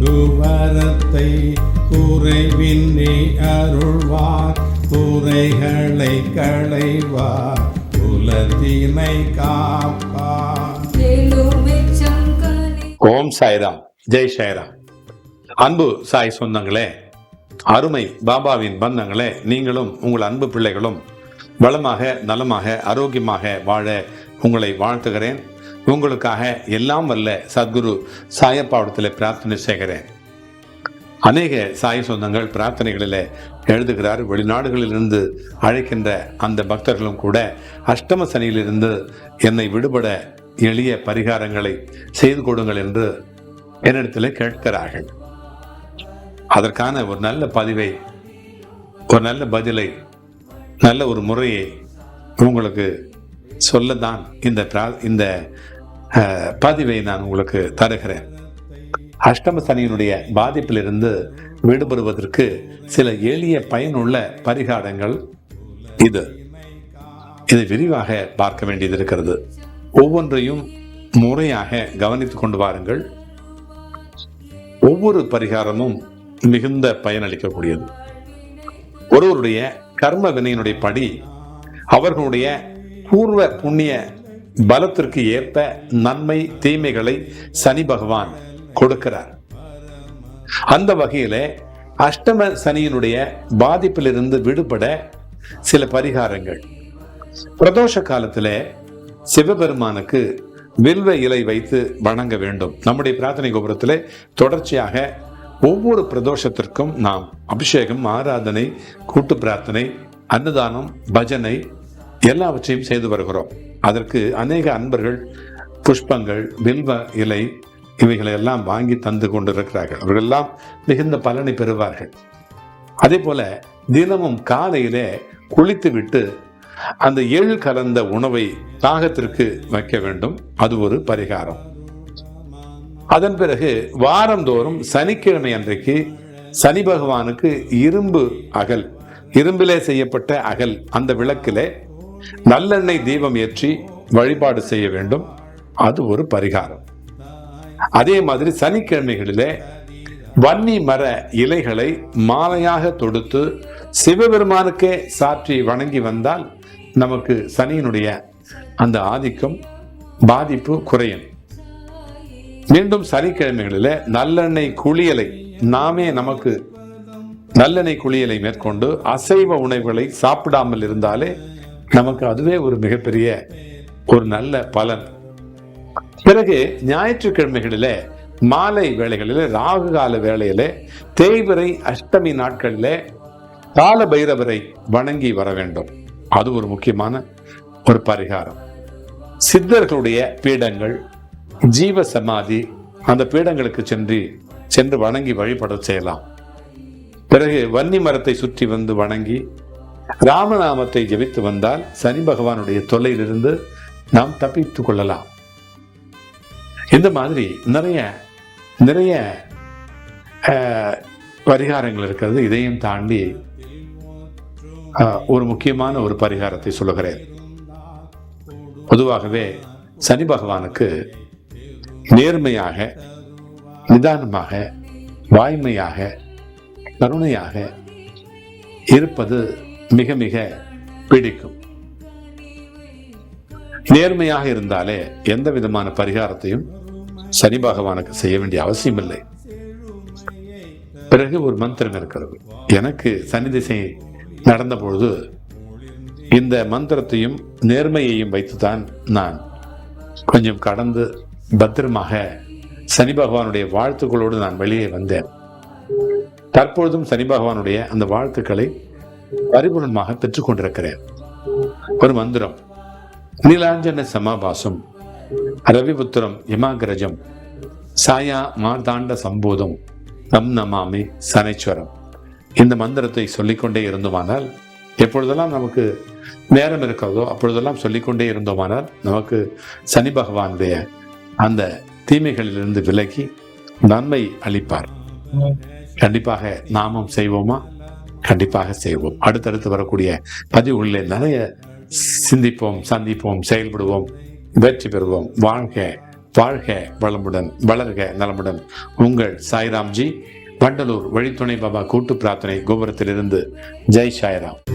குவரத்தை குறைவின்றி அருள்வார். குறைகளை களைவார். குலத்தினை காப்பார். ஓம் சாய்ராம். ஜெய் சாய்ராம். அன்பு சாய் சொந்தங்களே அருமை பாபாவின் பந்தங்களே நீங்களும் உங்கள் அன்பு பிள்ளைகளும் வளமாக நலமாக ஆரோக்கியமாக வாழ உங்களை வாழ்த்துகிறேன். உங்களுக்காக எல்லாம் வல்ல சத்குரு சாயப்பாவடத்தில் பிரார்த்தனை செய்கிறேன். அநேக சாய சொந்தங்கள் பிரார்த்தனைகளில் எழுதுகிறார். வெளிநாடுகளிலிருந்து அழைக்கின்ற அந்த பக்தர்களும் கூட அஷ்டம சனியிலிருந்து என்னை விடுபட எளிய பரிகாரங்களை செய்து கொடுங்கள் என்று என்னிடத்தில் கேட்கிறார்கள். அதற்கான ஒரு நல்ல பதிவை ஒரு நல்ல பதிலை நல்ல ஒரு முறையை உங்களுக்கு சொல்லத்தான் இந்த பிரா- இந்த பதிவை நான் உங்களுக்கு தருகிறேன். அஷ்டம சனியினுடைய பாதிப்பிலிருந்து விடுபடுவதற்கு சில எளிய பயனுள்ள பரிகாரங்கள் இது. இதை விரிவாக பார்க்க வேண்டியது இருக்கிறது. ஒவ்வொன்றையும் முறையாக கவனித்துக் கொண்டு வாருங்கள். ஒவ்வொரு பரிகாரமும் மிகுந்த பயனளிக்கக்கூடியது ஒருவருடைய கர்ம வினையினுடைய படி அவர்களுடைய பூர்வ புண்ணிய பலத்திற்கு ஏற்ப நன்மை தீமைகளை சனி பகவான் கொடுக்கிறார். அந்த வகையில அஷ்டம சனியினுடைய பாதிப்பிலிருந்து விடுபட சில பரிகாரங்கள். பிரதோஷ காலத்தில் சிவபெருமானுக்கு வில்வ இலை வைத்து வணங்க வேண்டும். நம்முடைய பிரார்த்தனை கோபுரத்திலே தொடர்ச்சியாக ஒவ்வொரு பிரதோஷத்திற்கும் நாம் அபிஷேகம் ஆராதனை கூட்டு பிரார்த்தனை அன்னதானம் பஜனை எல்லாவற்றையும் செய்து வருகிறோம். அதற்கு அநேக அன்பர்கள் புஷ்பங்கள் வில்வ இலை இவைகளை எல்லாம் வாங்கி தந்து கொண்டிருக்கிறார்கள். அவர்களெல்லாம் மிகுந்த பலனை பெறுவார்கள். அதே போல தினமும் காலையிலே குளித்துவிட்டு அந்த எள் கலந்த உணவை தாகத்திற்கு வைக்க வேண்டும். அது ஒரு பரிகாரம். அதன் பிறகு வாரந்தோறும் சனிக்கிழமை அன்றைக்கு சனி பகவானுக்கு இரும்பு அகல் இரும்பிலே செய்யப்பட்ட அகல் அந்த விளக்கிலே நல்லெண்ணெய் தீபம் ஏற்றி வழிபாடு செய்ய வேண்டும். அது ஒரு பரிகாரம். அதே மாதிரி சனிக்கிழமைகளிலே வன்னி மர இலைகளை மாலையாக தொடுத்து சிவபெருமானுக்கே சாற்றி வணங்கி வந்தால் நமக்கு சனியினுடைய அந்த ஆதிக்கம் பாதிப்பு குறையும். மீண்டும் சனிக்கிழமைகளில நல்லெண்ணெய் குளியலை நாமே நமக்கு நல்லெண்ணெய் குளியலை மேற்கொண்டு அசைவ உணவுகளை சாப்பிடாமல் இருந்தாலே நமக்கு அதுவே ஒரு மிகப்பெரிய ஒரு நல்ல பலன். பிறகு ஞாயிற்றுக்கிழமைகளிலே மாலை வேளைகளிலே ராகு கால வேளையிலே தேய்பிறை அஷ்டமி நாட்களிலே கால பைரவரை வணங்கி வர வேண்டும். அது ஒரு முக்கியமான ஒரு பரிகாரம். சித்தர்களுடைய பீடங்கள் ஜீவ சமாதி அந்த பீடங்களுக்கு சென்று சென்று வணங்கி வழிபட செய்யலாம். பிறகு வன்னி மரத்தை சுற்றி வந்து வணங்கி ராமநாமத்தை ஜெபித்து வந்தால் சனி பகவானுடைய தொல்லையிலிருந்து நாம் தப்பித்துக் கொள்ளலாம். இந்த மாதிரி நிறைய நிறைய பரிகாரங்கள் இருக்கிறது. இதையும் தாண்டி ஒரு முக்கியமான ஒரு பரிகாரத்தை சொல்லுகிறேன். பொதுவாகவே சனி பகவானுக்கு நேர்மையாக நிதானமாக வாய்மையாக கருணையாக இருப்பது மிக மிக பிடிக்கும். நேர்மையாக இருந்தாலே எந்த விதமான பரிகாரத்தையும் சனி பகவானுக்கு செய்ய வேண்டிய அவசியம் இல்லை பிறகு ஒரு மந்திரம் இருக்கிறது. எனக்கு சனி திசை நடந்த பொழுது இந்த மந்திரத்தையும் நேர்மையையும் வைத்துதான் நான் கொஞ்சம் கடந்து பத்திரமாக சனி பகவானுடைய வாழ்த்துக்களோடு நான் வெளியே வந்தேன். தற்பொழுதும் சனி பகவானுடைய அந்த வாழ்த்துக்களை பரிபூர்ணமாக பெற்றுக் கொண்டிருக்கிறேன் ஒரு மந்திரம். நீலாஞ்சன சமாபாசம். ரவிபுத்திரம் இமாகிரஜம். சாயா மார்தாண்ட சம்போதம். நம் நமாமி சனைஸ்வரம். இந்த மந்திரத்தை சொல்லிக்கொண்டே இருந்தோமானால் எப்பொழுதெல்லாம் நமக்கு நேரம் இருக்கிறதோ அப்பொழுதெல்லாம் சொல்லிக்கொண்டே இருந்தோமானால் நமக்கு சனி பகவானுடைய அந்த தீமைகளிலிருந்து விலகி நன்மை அளிப்பார். கண்டிப்பாக நாமும் செய்வோமா? கண்டிப்பாக செய்வோம். அடுத்தடுத்து வரக்கூடிய பதிவுகளில் நிறைய சிந்திப்போம் சந்திப்போம் செயல்படுவோம் வெற்றி பெறுவோம். வாழ்க வாழ்க வளமுடன் வளர்க நலமுடன். உங்கள் சாய்ராம்ஜி வண்டலூர் வழித்துணை பாபா கூட்டு பிரார்த்தனை கோபுரத்திலிருந்து. ஜெய் சாய்ராம்.